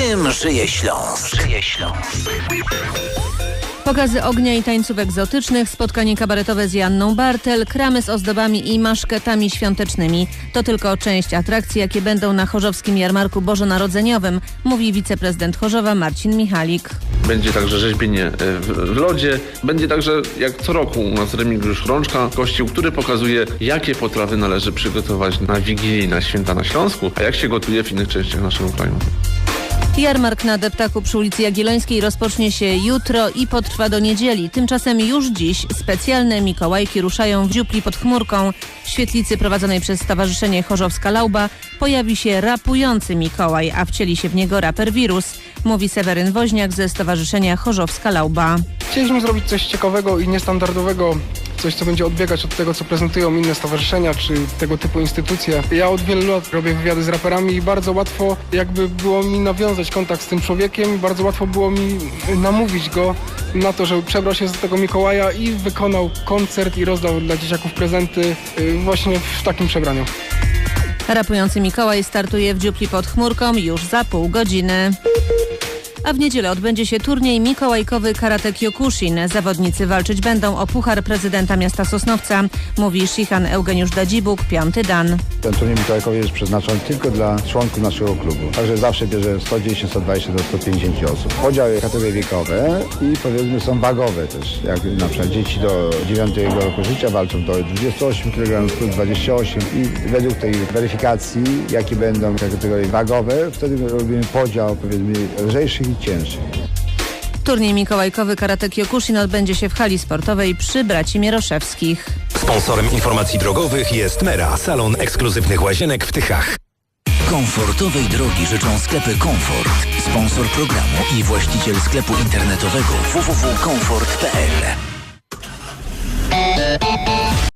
Tym żyje Śląsk. Żyje Śląsk. Pokazy ognia i tańców egzotycznych, spotkanie kabaretowe z Janną Bartel, kramy z ozdobami i maszketami świątecznymi. To tylko część atrakcji, jakie będą na Chorzowskim Jarmarku Bożonarodzeniowym, mówi wiceprezydent Chorzowa Marcin Michalik. Będzie także rzeźbienie e, w, w lodzie. Będzie także, jak co roku, u nas Remigiusz Rączka, kościół, który pokazuje, jakie potrawy należy przygotować na Wigilię i na święta na Śląsku, a jak się gotuje w innych częściach naszego kraju. Jarmark na Deptaku przy ulicy Jagiellońskiej rozpocznie się jutro i potrwa do niedzieli. Tymczasem już dziś specjalne Mikołajki ruszają w dziupli pod chmurką. W świetlicy prowadzonej przez Stowarzyszenie Chorzowska Lauba pojawi się rapujący Mikołaj, a wcieli się w niego raper Wirus, mówi Seweryn Woźniak ze Stowarzyszenia Chorzowska Lauba. Chcieliśmy zrobić coś ciekawego i niestandardowego, coś co będzie odbiegać od tego, co prezentują inne stowarzyszenia czy tego typu instytucje. Ja od wielu lat robię wywiady z raperami i bardzo łatwo jakby było mi nawiązać kontakt z tym człowiekiem i bardzo łatwo było mi namówić go na to, żeby przebrał się za tego Mikołaja i wykonał koncert i rozdał dla dzieciaków prezenty y, właśnie w takim przebraniu. Rapujący Mikołaj startuje w dziupli pod chmurką już za pół godziny. A w niedzielę odbędzie się turniej mikołajkowy Karate Kyokushin. Zawodnicy walczyć będą o puchar prezydenta miasta Sosnowca, mówi Shihan Eugeniusz Dadzibuk, piąty dan. Ten turniej mikołajkowy jest przeznaczony tylko dla członków naszego klubu. Także zawsze bierze 110, 120 do 150 osób. Podziały kategorie wiekowe i powiedzmy są wagowe też. Jak na przykład dzieci do 9 roku życia walczą do 28 kg plus 28 i według tej weryfikacji, jakie będą kategorie wagowe, wtedy robimy podział powiedzmy lżejszych i cięższych. Turniej mikołajkowy Karate Kyokushin odbędzie się w hali sportowej przy braci Mieroszewskich. Sponsorem informacji drogowych jest Mera, salon ekskluzywnych łazienek w Tychach. Komfortowej drogi życzą sklepy Komfort. Sponsor programu i właściciel sklepu internetowego www.komfort.pl